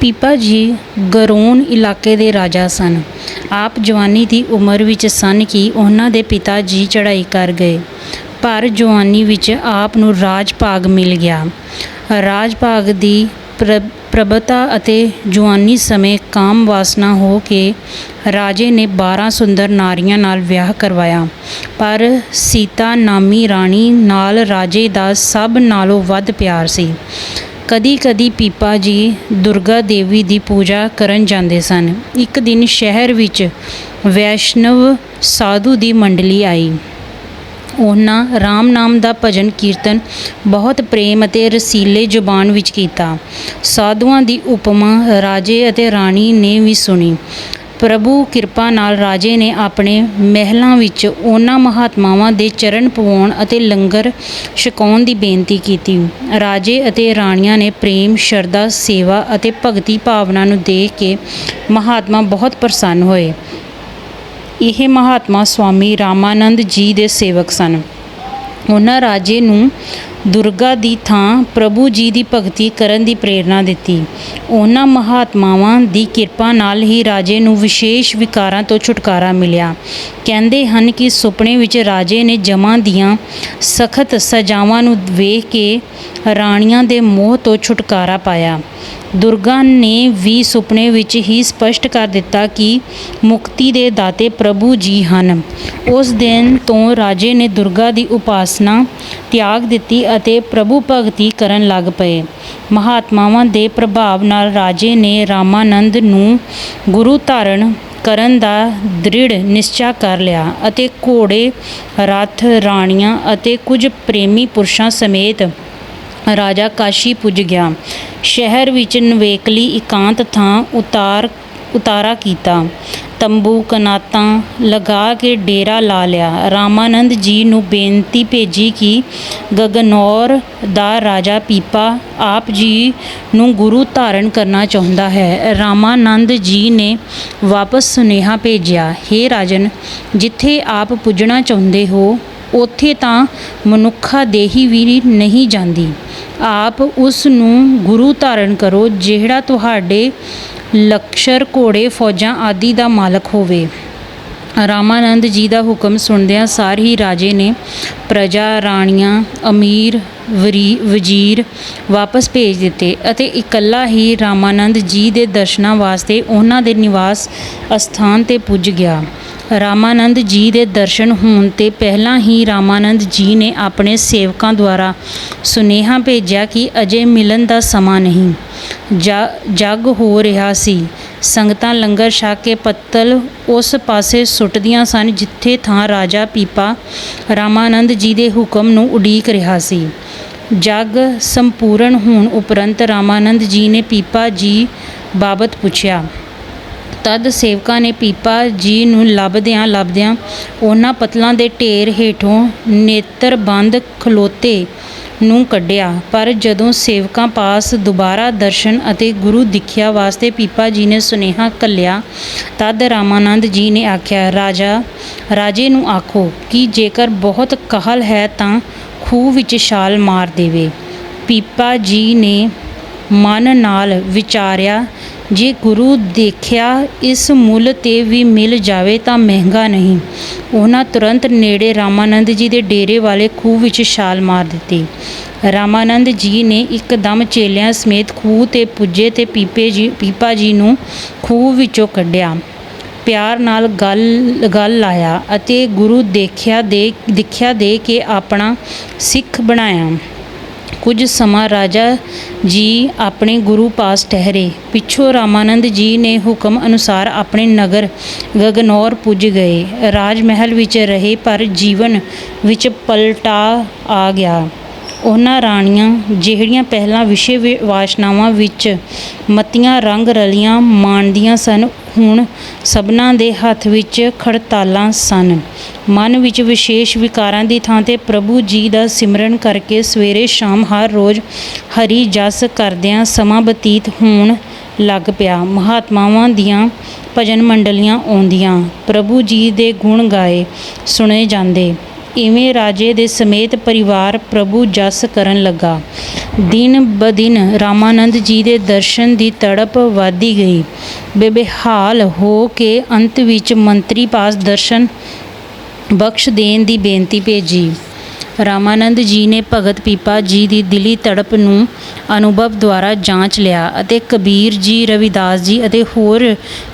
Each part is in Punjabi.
ਪੀਪਾ ਜੀ ਗਰੋਨ ਇਲਾਕੇ ਦੇ ਰਾਜਾ ਸਨ। ਆਪ ਜਵਾਨੀ ਦੀ ਉਮਰ ਵਿੱਚ ਸਨ ਕਿ ਉਹਨਾਂ ਦੇ ਪਿਤਾ ਜੀ ਚੜ੍ਹਾਈ ਕਰ ਗਏ। ਪਰ ਜਵਾਨੀ ਵਿੱਚ ਆਪ ਨੂੰ ਰਾਜ ਭਾਗ ਮਿਲ ਗਿਆ। ਰਾਜ ਭਾਗ ਦੀ ਪ੍ਰ- ਪ੍ਰਭਤਾ ਅਤੇ ਜਵਾਨੀ ਸਮੇਂ ਕਾਮ ਵਾਸਨਾ ਹੋ ਕੇ ਰਾਜੇ ਨੇ 12 ਸੁੰਦਰ ਨਾਰੀਆਂ ਨਾਲ ਵਿਆਹ ਕਰਵਾਇਆ। ਪਰ ਸੀਤਾ ਨਾਮੀ ਰਾਣੀ ਨਾਲ ਰਾਜੇ ਦਾ ਸਭ ਨਾਲੋਂ ਵੱਧ ਪਿਆਰ ਸੀ। ਕਦੀ ਕਦੀ ਪੀਪਾ ਜੀ ਦੁਰਗਾ ਦੇਵੀ ਦੀ ਪੂਜਾ ਕਰਨ ਜਾਂਦੇ ਸਨ। ਇੱਕ ਦਿਨ ਸ਼ਹਿਰ ਵਿੱਚ ਵੈਸ਼ਨਵ ਸਾਧੂ ਦੀ ਮੰਡਲੀ ਆਈ। ਉਹਨਾਂ ਰਾਮ ਨਾਮ ਦਾ ਭਜਨ ਕੀਰਤਨ ਬਹੁਤ ਪ੍ਰੇਮ ਅਤੇ ਰਸੀਲੇ ਜ਼ੁਬਾਨ ਵਿੱਚ ਕੀਤਾ। ਸਾਧੂਆਂ ਦੀ ਉਪਮਾ ਰਾਜੇ ਅਤੇ ਰਾਣੀ ਨੇ ਵੀ ਸੁਣੀ। ਪ੍ਰਭੂ ਕਿਰਪਾ ਨਾਲ ਰਾਜੇ ਨੇ ਆਪਣੇ ਮਹਿਲਾਂ ਵਿੱਚ ਉਹਨਾਂ ਮਹਾਤਮਾਵਾਂ ਦੇ ਚਰਨ ਪਵਾਉਣ ਅਤੇ ਲੰਗਰ ਛਕਾਉਣ ਦੀ ਬੇਨਤੀ ਕੀਤੀ। ਰਾਜੇ ਅਤੇ ਰਾਣੀਆਂ ਨੇ ਪ੍ਰੇਮ, ਸ਼ਰਧਾ, ਸੇਵਾ ਅਤੇ ਭਗਤੀ ਭਾਵਨਾ ਨੂੰ ਦੇਖ ਕੇ ਮਹਾਤਮਾ ਬਹੁਤ ਪ੍ਰਸੰਨ ਹੋਏ। ਇਹ ਮਹਾਤਮਾ ਸਵਾਮੀ ਰਾਮਾਨੰਦ ਜੀ ਦੇ ਸੇਵਕ ਸਨ। ਉਹਨਾਂ ਰਾਜੇ ਨੂੰ ਦੁਰਗਾ ਦੀ ਥਾਂ ਪ੍ਰਭੂ ਜੀ ਦੀ ਭਗਤੀ ਕਰਨ ਦੀ ਪ੍ਰੇਰਣਾ ਦਿੱਤੀ। ਉਹਨਾਂ ਮਹਾਤਮਾਵਾਂ ਦੀ ਕਿਰਪਾ ਨਾਲ ਹੀ ਰਾਜੇ ਨੂੰ ਵਿਸ਼ੇਸ਼ ਵਿਕਾਰਾਂ ਤੋਂ ਛੁਟਕਾਰਾ ਮਿਲਿਆ। ਕਹਿੰਦੇ ਹਨ ਕਿ ਸੁਪਨੇ ਵਿੱਚ ਰਾਜੇ ਨੇ ਜਮਾਂ ਦੀਆਂ ਸਖਤ ਸਜ਼ਾਵਾਂ ਨੂੰ ਵੇਖ ਕੇ ਰਾਣੀਆਂ ਦੇ ਮੋਹ ਤੋਂ ਛੁਟਕਾਰਾ ਪਾਇਆ। ਦੁਰਗਾ ਨੇ ਵੀ ਸੁਪਨੇ ਵਿੱਚ ਹੀ ਸਪਸ਼ਟ ਕਰ ਦਿੱਤਾ ਕਿ ਮੁਕਤੀ ਦੇ ਦਾਤੇ ਪ੍ਰਭੂ ਜੀ ਹਨ। ਉਸ ਦਿਨ ਤੋਂ ਰਾਜੇ ਨੇ ਦੁਰਗਾ ਦੀ ਉਪਾਸਨਾ ਤਿਆਗ ਦਿੱਤੀ ਅਤੇ ਪ੍ਰਭੂ ਭਗਤੀ ਕਰਨ ਲੱਗ ਪਏ। ਮਹਾਤਮਾਵਾਂ ਦੇ ਪ੍ਰਭਾਵ ਨਾਲ ਰਾਜੇ ਨੇ ਰਾਮਾਨੰਦ ਨੂੰ ਗੁਰੂ ਧਾਰਨ ਕਰਨ ਦਾ ਦ੍ਰਿੜ ਨਿਸ਼ਚਾ ਕਰ ਲਿਆ ਅਤੇ ਘੋੜੇ, ਰੱਥ, ਰਾਣੀਆਂ ਅਤੇ ਕੁਝ ਪ੍ਰੇਮੀ ਪੁਰਸ਼ਾਂ ਸਮੇਤ ਰਾਜਾ ਕਾਸ਼ੀ ਪੁੱਜ ਗਿਆ। ਸ਼ਹਿਰ ਵਿੱਚ ਨਵੇਕਲੀ ਇਕਾਂਤ ਥਾਂ ਉਤਾਰ ਉਤਾਰਾ ਕੀਤਾ। ਤੰਬੂ ਕਨਾਤਾਂ ਲਗਾ ਕੇ ਡੇਰਾ ਲਾ ਲਿਆ। ਰਾਮਾਨੰਦ ਜੀ ਨੂੰ ਬੇਨਤੀ ਭੇਜੀ ਕਿ ਗਗਨੌਰ ਦਾ ਰਾਜਾ ਪੀਪਾ ਆਪ ਜੀ ਨੂੰ ਗੁਰੂ ਧਾਰਨ ਕਰਨਾ ਚਾਹੁੰਦਾ ਹੈ। ਰਾਮਾਨੰਦ ਜੀ ਨੇ ਵਾਪਸ ਸੁਨੇਹਾ ਭੇਜਿਆ हे ਰਾਜਨ, ਜਿੱਥੇ ਆਪ ਪੁੱਜਣਾ ਚਾਹੁੰਦੇ ਹੋ, ਉੱਥੇ ਤਾਂ ਮਨੁੱਖਾ ਦੇਹੀ ਵੀ ਨਹੀਂ ਜਾਂਦੀ। ਆਪ ਉਸ ਨੂੰ ਗੁਰੂ ਧਾਰਨ ਕਰੋ, ਜਿਹੜਾ ਤੁਹਾਡੇ ਲਕਸ਼ਰ, ਘੋੜੇ, ਫੌਜਾਂ ਆਦਿ ਦਾ ਮਾਲਕ ਹੋਵੇ। ਰਾਮਾਨੰਦ ਜੀ ਦਾ ਹੁਕਮ ਸੁਣਦਿਆਂ ਸਾਰ ਹੀ ਰਾਜੇ ਨੇ ਪ੍ਰਜਾ, ਰਾਣੀਆਂ, ਅਮੀਰ, ਵਰੀ, ਵਜ਼ੀਰ ਵਾਪਸ ਭੇਜ ਦਿੱਤੇ ਅਤੇ ਇਕੱਲਾ ਹੀ ਰਾਮਾਨੰਦ ਜੀ ਦੇ ਦਰਸ਼ਨਾਂ ਵਾਸਤੇ ਉਹਨਾਂ ਦੇ ਨਿਵਾਸ ਅਸਥਾਨ ਤੇ ਪੁੱਜ ਗਿਆ। ਰਾਮਾਨੰਦ ਜੀ ਦੇ ਦਰਸ਼ਨ ਹੋਣ ਤੇ ਪਹਿਲਾਂ ਹੀ ਰਾਮਾਨੰਦ ਜੀ ਨੇ ਆਪਣੇ ਸੇਵਕਾਂ ਦੁਆਰਾ ਸੁਨੇਹਾ ਭੇਜਿਆ ਕਿ ਅਜੇ ਮਿਲਣ ਦਾ ਸਮਾਂ ਨਹੀਂ। ਜ- ਜਗ ਹੋ ਰਿਹਾ ਸੀ। ਸੰਗਤਾਂ ਲੰਗਰ ਛਕ ਕੇ ਪੱਤਲ ਉਸ ਪਾਸੇ ਸੁੱਟਦੀਆਂ ਸਨ ਜਿੱਥੇ ਥਾਂ ਰਾਜਾ ਪੀਪਾ ਰਾਮਾਨੰਦ ਜੀ ਦੇ ਹੁਕਮ ਨੂੰ ਉਡੀਕ ਰਿਹਾ ਸੀ। ਜਗ ਸੰਪੂਰਨ ਹੋਣ ਉਪਰੰਤ ਰਾਮਾਨੰਦ ਜੀ ਨੇ ਪੀਪਾ ਜੀ ਬਾਬਤ ਪੁੱਛਿਆ ਤਦ ਸੇਵਕਾਂ ਨੇ ਪੀਪਾ ਜੀ ਨੂੰ ਲੱਭਦਿਆਂ ਲੱਭਦਿਆਂ ਉਹਨਾਂ ਪਤਲਾਂ ਦੇ ਢੇਰ ਹੇਠੋਂ ਨੇਤਰ ਬੰਦ ਖਲੋਤੇ ਨੂੰ ਕੱਢਿਆ। ਪਰ ਜਦੋਂ ਸੇਵਕਾਂ ਪਾਸ ਦੁਬਾਰਾ ਦਰਸ਼ਨ ਅਤੇ ਗੁਰੂ ਦਿਖਿਆ ਵਾਸਤੇ ਪੀਪਾ ਜੀ ਨੇ ਸੁਨੇਹਾ ਕੱਲਿਆ ਤਦ ਰਾਮਾਨੰਦ ਜੀ ਨੇ ਆਖਿਆ, ਰਾਜਾ, ਰਾਜੇ ਨੂੰ ਆਖੋ ਕਿ ਜੇਕਰ ਬਹੁਤ ਕਹਲ ਹੈ ਤਾਂ ਖੂਹ ਵਿੱਚ ਛਾਲ ਮਾਰ ਦੇਵੇ। ਪੀਪਾ ਜੀ ਨੇ ਮਨ ਨਾਲ ਵਿਚਾਰਿਆ ਜੇ ਗੁਰੂ ਦੇਖਿਆ ਇਸ ਮੁੱਲ ਤੇ ਵੀ ਮਿਲ ਜਾਵੇ ਤਾਂ ਮਹਿੰਗਾ ਨਹੀਂ। ਉਹਨਾਂ ਤੁਰੰਤ ਨੇੜੇ ਰਾਮਾਨੰਦ ਜੀ ਦੇ ਡੇਰੇ ਵਾਲੇ ਖੂਹ ਵਿੱਚ ਛਾਲ ਮਾਰ ਦਿੱਤੀ। ਰਾਮਾਨੰਦ ਜੀ ਨੇ ਇੱਕਦਮ ਚੇਲਿਆਂ ਸਮੇਤ ਖੂਹ ਤੇ ਪੁੱਜੇ ਤੇ ਪੀਪੇ ਜੀ, ਪੀਪਾ ਜੀ ਨੂੰ ਖੂਹ ਵਿੱਚੋਂ ਕੱਢਿਆ। ਪਿਆਰ ਨਾਲ ਗੱਲ ਗੱਲ ਲਾਇਆ ਅਤੇ ਗੁਰੂ ਦੇਖਿਆ ਦੇ, ਦਿਖਿਆ ਦੇ ਕੇ ਆਪਣਾ ਸਿੱਖ ਬਣਾਇਆ। ਕੁਝ ਸਮਾਂ ਰਾਜਾ ਜੀ ਆਪਣੇ ਗੁਰੂ ਪਾਸ ਠਹਿਰੇ। ਪਿੱਛੋਂ ਰਾਮਾਨੰਦ ਜੀ ਨੇ ਹੁਕਮ ਅਨੁਸਾਰ ਆਪਣੇ ਨਗਰ ਗਗਨੌਰ ਪੁੱਜ ਗਏ। ਰਾਜ ਮਹਿਲ ਵਿੱਚ ਰਹੇ ਪਰ ਜੀਵਨ ਵਿੱਚ ਪਲਟਾ ਆ ਗਿਆ। ਉਹਨਾਂ ਰਾਣੀਆਂ ਜਿਹੜੀਆਂ ਪਹਿਲਾਂ ਵਿਸ਼ੇ ਵਿ- ਵਾਸ਼ਨਾਵਾਂ ਵਿੱਚ ਮਤੀਆਂ ਰੰਗ ਰਲੀਆਂ ਮਾਣਦੀਆਂ ਸਨ, ਹੁਣ ਸਭਨਾਂ ਦੇ ਹੱਥ ਵਿੱਚ ਖੜਤਾਲਾਂ ਸਨ। ਮਨ ਵਿੱਚ ਵਿਸ਼ੇਸ਼ ਵਿਕਾਰਾਂ ਦੀ ਥਾਂ ਤੇ ਪ੍ਰਭੂ ਜੀ ਦਾ ਸਿਮਰਨ ਕਰਕੇ ਸਵੇਰੇ ਸ਼ਾਮ ਹਰ ਰੋਜ਼ ਹਰੀ ਜਸ ਕਰਦਿਆਂ ਸਮਾਂ ਬਤੀਤ ਹੋਣ ਲੱਗ ਪਿਆ। ਮਹਾਤਮਾਵਾਂ ਦੀਆਂ ਭਜਨ ਮੰਡਲੀਆਂ ਆਉਂਦੀਆਂ। ਪ੍ਰਭੂ ਜੀ ਦੇ ਗੁਣ ਗਾਏ, ਸੁਣੇ ਜਾਂਦੇ। ਇਵੇਂ ਰਾਜੇ ਦੇ ਸਮੇਤ ਪਰਿਵਾਰ ਪ੍ਰਭੂ ਜਸ ਕਰਨ ਲੱਗਾ। ਦਿਨ ਬਦਿਨ ਰਾਮਾਨੰਦ ਜੀ ਦੇ ਦਰਸ਼ਨ ਦੀ ਤੜਪ ਵਧਦੀ ਗਈ। ਬੇਬੇਹਾਲ ਹੋ ਕੇ ਅੰਤ ਵਿੱਚ ਮੰਤਰੀ ਪਾਸ ਦਰਸ਼ਨ ਬਖਸ਼ ਦੇਣ ਦੀ ਬੇਨਤੀ ਭੇਜੀ। ਰਾਮਾਨੰਦ ਜੀ ਨੇ ਭਗਤ ਪੀਪਾ ਜੀ ਦੀ ਦਿਲੀ ਤੜਪ ਨੂੰ ਅਨੁਭਵ ਦੁਆਰਾ ਜਾਂਚ ਲਿਆ ਅਤੇ ਕਬੀਰ ਜੀ, ਰਵਿਦਾਸ ਜੀ ਅਤੇ ਹੋਰ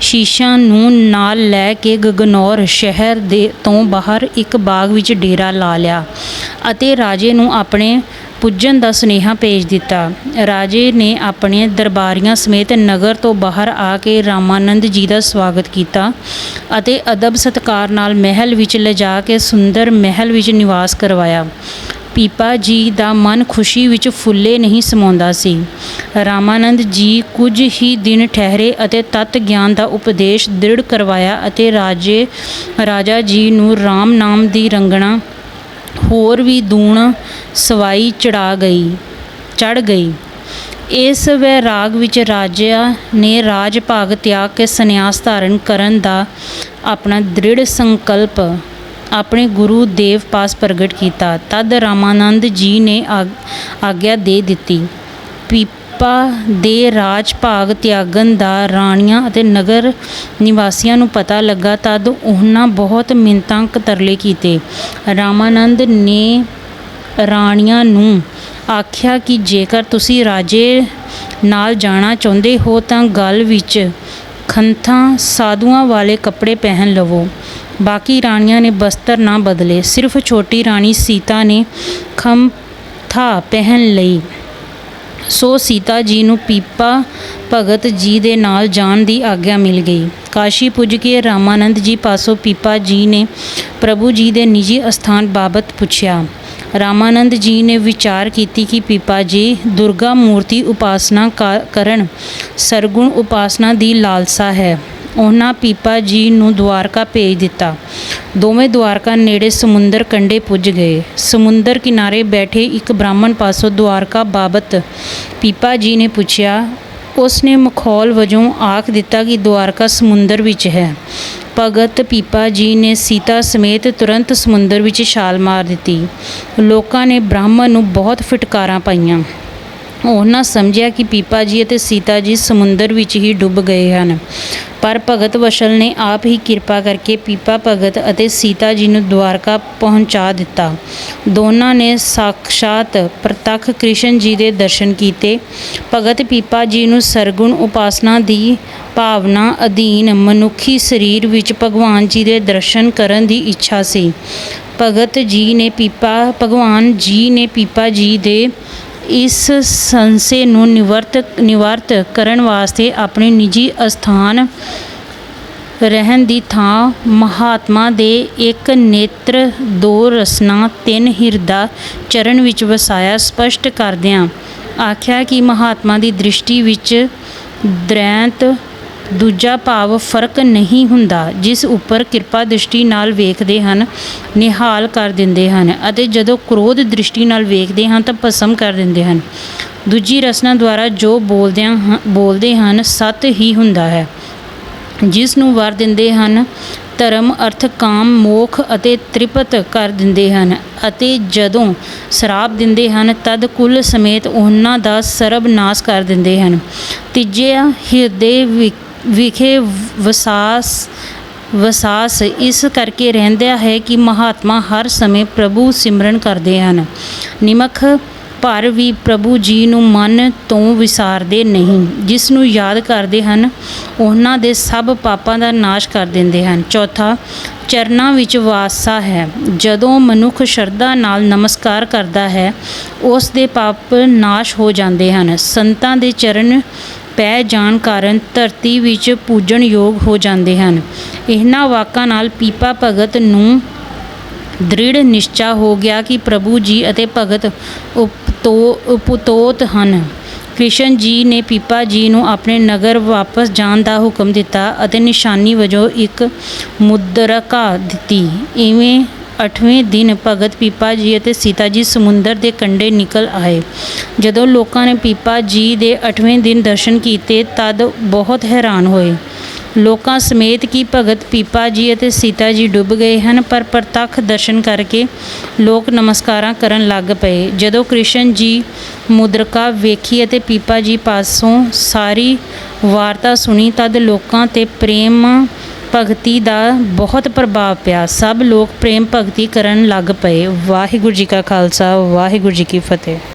ਸ਼ੀਸ਼ਾਂ ਨੂੰ ਨਾਲ ਲੈ ਕੇ ਗਗਨੌਰ ਸ਼ਹਿਰ ਦੇ ਤੋਂ ਬਾਹਰ ਇੱਕ ਬਾਗ ਵਿੱਚ ਡੇਰਾ ਲਾ ਲਿਆ ਅਤੇ ਰਾਜੇ ਨੂੰ ਆਪਣੇ ਪੁੱਜਣ ਦਾ ਸੁਨੇਹਾ ਭੇਜ ਦਿੱਤਾ। ਰਾਜੇ ਨੇ ਆਪਣੇ ਦਰਬਾਰੀਆਂ ਸਮੇਤ ਨਗਰ ਤੋਂ ਬਾਹਰ ਆ ਕੇ ਰਾਮਾਨੰਦ ਜੀ ਦਾ ਸਵਾਗਤ ਕੀਤਾ ਅਤੇ ਅਦਬ ਸਤਕਾਰ ਨਾਲ ਮਹਿਲ ਵਿੱਚ ਲਿਜਾ ਕੇ ਸੁੰਦਰ ਮਹਿਲ ਵਿੱਚ ਨਿਵਾਸ ਕਰਵਾਇਆ। ਪੀਪਾ ਜੀ ਦਾ ਮਨ ਖੁਸ਼ੀ ਵਿੱਚ ਫੁੱਲੇ ਨਹੀਂ ਸਮਾਉਂਦਾ ਸੀ। ਰਾਮਾਨੰਦ ਜੀ ਕੁਝ ਹੀ ਦਿਨ ਠਹਿਰੇ ਅਤੇ ਤਤ ਗਿਆਨ ਦਾ ਉਪਦੇਸ਼ ਦ੍ਰਿੜ ਕਰਵਾਇਆ ਅਤੇ ਰਾਜੇ, ਰਾਜਾ ਜੀ ਨੂੰ RAM ਨਾਮ ਦੀ ਰੰਗਣਾ ਹੋਰ ਵੀ ਦੂਣ ਸਵਾਈ ਚੜਾ ਗਈ ਚੜ ਗਈ। ਇਸ ਵੈਰਾਗ ਵਿੱਚ ਰਾਜਾ ਨੇ ਰਾਜ ਭਾਗ ਤਿਆਗ ਕੇ ਸੰਨਿਆਸ ਧਾਰਨ ਕਰਨ ਦਾ ਆਪਣਾ ਦ੍ਰਿੜ ਸੰਕਲਪ ਆਪਣੇ ਗੁਰੂ ਦੇਵ ਪਾਸ ਪ੍ਰਗਟ ਕੀਤਾ। ਤਦ ਰਾਮਾਨੰਦ ਜੀ ਨੇ ਆਗਿਆ ਦੇ ਦਿੱਤੀ। ਪੀਪਾ ਦੇ ਰਾਜ ਭਾਗ ਤਿਆਗਣ ਦਾ ਰਾਣੀਆਂ ਅਤੇ ਨਗਰ ਨਿਵਾਸੀਆਂ ਨੂੰ ਪਤਾ ਲੱਗਾ, ਤਦ ਉਹਨਾਂ ਬਹੁਤ ਮਿੰਨਤਾਂ ਕਤਰਲੇ ਕੀਤੇ। ਰਾਮਾਨੰਦ ਨੇ ਰਾਣੀਆਂ ਨੂੰ ਆਖਿਆ ਕਿ ਜੇਕਰ ਤੁਸੀਂ ਰਾਜੇ ਨਾਲ ਜਾਣਾ ਚਾਹੁੰਦੇ ਹੋ, ਤਾਂ ਗਲ ਵਿੱਚ ਖੰਥਾਂ, ਸਾਧੂਆਂ ਵਾਲੇ ਕੱਪੜੇ ਪਹਿਨ ਲਵੋ। ਬਾਕੀ ਰਾਣੀਆਂ ਨੇ ਬਸਤਰ ਨਾ ਬਦਲੇ। ਸਿਰਫ ਛੋਟੀ ਰਾਣੀ ਸੀਤਾ ਨੇ ਖੰਥਾ ਪਹਿਨ ਲਈ। ਸੋ ਸੀਤਾ ਜੀ ਨੂੰ ਪੀਪਾ ਭਗਤ ਜੀ ਦੇ ਨਾਲ ਜਾਣ ਦੀ ਆਗਿਆ ਮਿਲ ਗਈ। ਕਾਸ਼ੀ ਪੁੱਜ ਕੇ ਰਾਮਾਨੰਦ ਜੀ ਪਾਸੋਂ ਪੀਪਾ ਜੀ ਨੇ ਪ੍ਰਭੂ ਜੀ ਦੇ ਨਿੱਜੀ ਅਸਥਾਨ ਬਾਬਤ ਪੁੱਛਿਆ। ਰਾਮਾਨੰਦ ਜੀ ਨੇ ਵਿਚਾਰ ਕੀਤੀ ਕਿ ਪੀਪਾ ਜੀ ਦੁਰਗਾ ਮੂਰਤੀ ਉਪਾਸਨਾ ਕਾ- ਕਰਨ ਸਰਗੁਣ ਉਪਾਸਨਾ ਦੀ ਲਾਲਸਾ ਹੈ। ਉਹਨਾਂ ਪੀਪਾ ਜੀ ਨੂੰ ਦੁਆਰਕਾ ਭੇਜ ਦਿੱਤਾ। ਦੋਵੇਂ ਦਵਾਰਕਾ ਨੇੜੇ ਸਮੁੰਦਰ ਕੰਢੇ ਪੁੱਜ ਗਏ। ਸਮੁੰਦਰ ਕਿਨਾਰੇ ਬੈਠੇ ਇੱਕ ਬ੍ਰਾਹਮਣ ਪਾਸੋਂ ਦੁਆਰਕਾ ਬਾਬਤ ਪੀਪਾ ਜੀ ਨੇ ਪੁੱਛਿਆ ਉਸ ਨੇ ਮਖੌਲ ਵਜੋਂ ਆਖ ਦਿੱਤਾ ਕਿ ਦੁਆਰਕਾ ਸਮੁੰਦਰ ਵਿੱਚ ਹੈ। ਭਗਤ ਪੀਪਾ ਜੀ ਨੇ ਸੀਤਾ ਸਮੇਤ ਤੁਰੰਤ ਸਮੁੰਦਰ ਵਿੱਚ ਛਾਲ ਮਾਰ ਦਿੱਤੀ। ਲੋਕਾਂ ਨੇ ਬ੍ਰਾਹਮਣ ਨੂੰ ਬਹੁਤ ਫਟਕਾਰਾਂ ਪਾਈਆਂ। ਉਹਨਾਂ ਸਮਝਿਆ ਕਿ ਪੀਪਾ ਜੀ ਅਤੇ ਸੀਤਾ ਜੀ ਸਮੁੰਦਰ ਵਿੱਚ ਹੀ ਡੁੱਬ ਗਏ ਹਨ। ਪਰ ਭਗਤ ਵਸ਼ਲ ਨੇ ਆਪ ਹੀ ਕਿਰਪਾ ਕਰਕੇ ਪੀਪਾ ਭਗਤ ਅਤੇ ਸੀਤਾ ਜੀ ਨੂੰ ਦਵਾਰਕਾ ਪਹੁੰਚਾ ਦਿੱਤਾ। ਦੋਨਾਂ ਨੇ ਸਾਖਸ਼ਾਤ ਪ੍ਰਤੱਖ ਕ੍ਰਿਸ਼ਨ ਜੀ ਦੇ ਦਰਸ਼ਨ ਕੀਤੇ। ਭਗਤ ਪੀਪਾ ਜੀ ਨੂੰ ਸਰਗੁਣ ਉਪਾਸਨਾ ਦੀ ਭਾਵਨਾ ਅਧੀਨ ਮਨੁੱਖੀ ਸਰੀਰ ਵਿੱਚ ਭਗਵਾਨ ਜੀ ਦੇ ਦਰਸ਼ਨ ਕਰਨ ਦੀ ਇੱਛਾ ਸੀ। ਭਗਤ ਜੀ ਨੇ ਪੀਪਾ, ਭਗਵਾਨ ਜੀ ਨੇ ਪੀਪਾ ਜੀ ਦੇ ਇਸ ਸੰਸੇ ਨੂੰ ਨਿਵਰਤ, ਨਿਵਾਰਤ ਕਰਨ ਵਾਸਤੇ ਆਪਣੇ ਨਿੱਜੀ ਅਸਥਾਨ ਰਹਿਣ ਦੀ ਥਾਂ ਮਹਾਤਮਾ ਦੇ ਇੱਕ ਨੇਤਰ ਦੋ ਰਸਨਾ ਤਿੰਨ ਹਿਰਦਾ ਚਰਨ ਵਿੱਚ ਵਸਾਇਆ ਸਪਸ਼ਟ ਕਰਦਿਆਂ ਆਖਿਆ ਕਿ ਮਹਾਤਮਾ ਦੀ ਦ੍ਰਿਸ਼ਟੀ ਵਿੱਚ ਦ੍ਰੈਂਤ ਦੂਜਾ ਭਾਵ ਫ਼ਰਕ ਨਹੀਂ ਹੁੰਦਾ, ਜਿਸ ਉੱਪਰ ਕਿਰਪਾ ਦ੍ਰਿਸ਼ਟੀ ਨਾਲ ਵੇਖਦੇ ਹਨ, ਨਿਹਾਲ ਕਰ ਦਿੰਦੇ ਹਨ ਅਤੇ ਜਦੋਂ ਕ੍ਰੋਧ ਦ੍ਰਿਸ਼ਟੀ ਨਾਲ ਵੇਖਦੇ ਹਨ ਤਾਂ ਭਸਮ ਕਰ ਦਿੰਦੇ ਹਨ। ਦੂਜੀ ਰਸਨਾ ਦੁਆਰਾ ਜੋ ਬੋਲਦਿਆਂ ਹ- ਬੋਲਦੇ ਹਨ, ਸਤ ਹੀ ਹੁੰਦਾ ਹੈ। ਜਿਸ ਨੂੰ ਵਰ ਦਿੰਦੇ ਹਨ, ਧਰਮ, ਅਰਥ, ਕਾਮ, ਮੋਖ ਅਤੇ ਤ੍ਰਿਪਤ ਕਰ ਦਿੰਦੇ ਹਨ ਅਤੇ ਜਦੋਂ ਸ਼ਰਾਪ ਦਿੰਦੇ ਹਨ, ਤਦ ਕੁੱਲ ਸਮੇਤ ਉਹਨਾਂ ਦਾ ਸਰਬ ਨਾਸ ਕਰ ਦਿੰਦੇ ਹਨ। ਤੀਜਿਆ, ਹਿਰਦੇ ਵਿ- ਵਿਖੇ ਵਸਾਸ ਵਸਾਸ, ਇਸ ਕਰਕੇ ਰਹਿੰਦਾ ਹੈ ਕਿ ਮਹਾਤਮਾ ਹਰ ਸਮੇਂ ਪ੍ਰਭੂ ਸਿਮਰਨ ਕਰਦੇ ਹਨ। ਨਿਮਖ ਭਰ ਵੀ ਪ੍ਰਭੂ ਜੀ ਨੂੰ ਮਨ ਤੋਂ ਵਿਸਾਰਦੇ ਨਹੀਂ, ਜਿਸ ਨੂੰ ਯਾਦ ਕਰਦੇ ਹਨ, ਉਹਨਾਂ ਦੇ ਸਭ ਪਾਪਾਂ ਦਾ ਨਾਸ਼ ਕਰ ਦਿੰਦੇ ਹਨ। ਚੌਥਾ, ਚਰਨਾਂ ਵਿੱਚ ਵਾਸਾ ਹੈ। ਜਦੋਂ ਮਨੁੱਖ ਸ਼ਰਧਾ ਨਾਲ ਨਮਸਕਾਰ ਕਰਦਾ ਹੈ, ਉਸ ਦੇ ਪਾਪ ਨਾਸ਼ ਹੋ ਜਾਂਦੇ ਹਨ। ਸੰਤਾਂ ਦੇ ਚਰਨ ਪੈ ਜਾਣ ਕਾਰਨ ਧਰਤੀ ਵਿੱਚ ਪੂਜਣ ਯੋਗ ਹੋ ਜਾਂਦੇ ਹਨ। ਇਹਨਾਂ ਵਾਕਾਂ ਨਾਲ ਪੀਪਾ ਭਗਤ ਨੂੰ ਦ੍ਰਿੜ ਨਿਸ਼ਚਾ ਹੋ ਗਿਆ ਕਿ ਪ੍ਰਭੂ ਜੀ ਅਤੇ ਭਗਤ ਉਪਤੋ, ਉਪਤੋਤ ਹਨ। ਕ੍ਰਿਸ਼ਨ ਜੀ ਨੇ ਪੀਪਾ ਜੀ ਨੂੰ ਆਪਣੇ ਨਗਰ ਵਾਪਸ ਜਾਣ ਦਾ ਹੁਕਮ ਦਿੱਤਾ ਅਤੇ ਨਿਸ਼ਾਨੀ ਵਜੋਂ ਇੱਕ ਮੁਦਰਕਾ ਦਿੱਤੀ। ਇਵੇਂ 8ਵੇਂ ਦਿਨ ਭਗਤ ਪੀਪਾ ਜੀ ਅਤੇ ਸੀਤਾ ਜੀ ਸਮੁੰਦਰ ਦੇ ਕੰਢੇ ਨਿਕਲ ਆਏ। ਜਦੋਂ ਲੋਕਾਂ ਨੇ ਪੀਪਾ ਜੀ ਦੇ 8ਵੇਂ ਦਿਨ ਦਰਸ਼ਨ ਕੀਤੇ, ਤਦ ਬਹੁਤ ਹੈਰਾਨ ਹੋਏ। ਲੋਕਾਂ ਸਮੇਤ ਕੀ ਭਗਤ ਪੀਪਾ ਜੀ ਅਤੇ ਸੀਤਾ ਜੀ ਡੁੱਬ ਗਏ ਹਨ, ਪਰ ਪ੍ਰਤੱਖ ਦਰਸ਼ਨ ਕਰਕੇ ਲੋਕ ਨਮਸਕਾਰਾਂ ਕਰਨ ਲੱਗ ਪਏ। ਜਦੋਂ ਕ੍ਰਿਸ਼ਨ ਜੀ ਮੁਦਰਕਾ ਵੇਖੀ ਅਤੇ ਪੀਪਾ ਜੀ ਪਾਸੋਂ ਸਾਰੀ ਵਾਰਤਾ ਸੁਣੀ, ਤਦ ਲੋਕਾਂ ਤੇ ਪ੍ਰੇਮ ਭਗਤੀ ਦਾ ਬਹੁਤ ਪ੍ਰਭਾਵ ਪਿਆ। ਸਭ ਲੋਕ ਪ੍ਰੇਮ ਭਗਤੀ ਕਰਨ ਲੱਗ ਪਏ। ਵਾਹਿਗੁਰੂ ਜੀ ਕਾ ਖਾਲਸਾ, ਵਾਹਿਗੁਰੂ ਜੀ ਕੀ ਫਤਿਹ।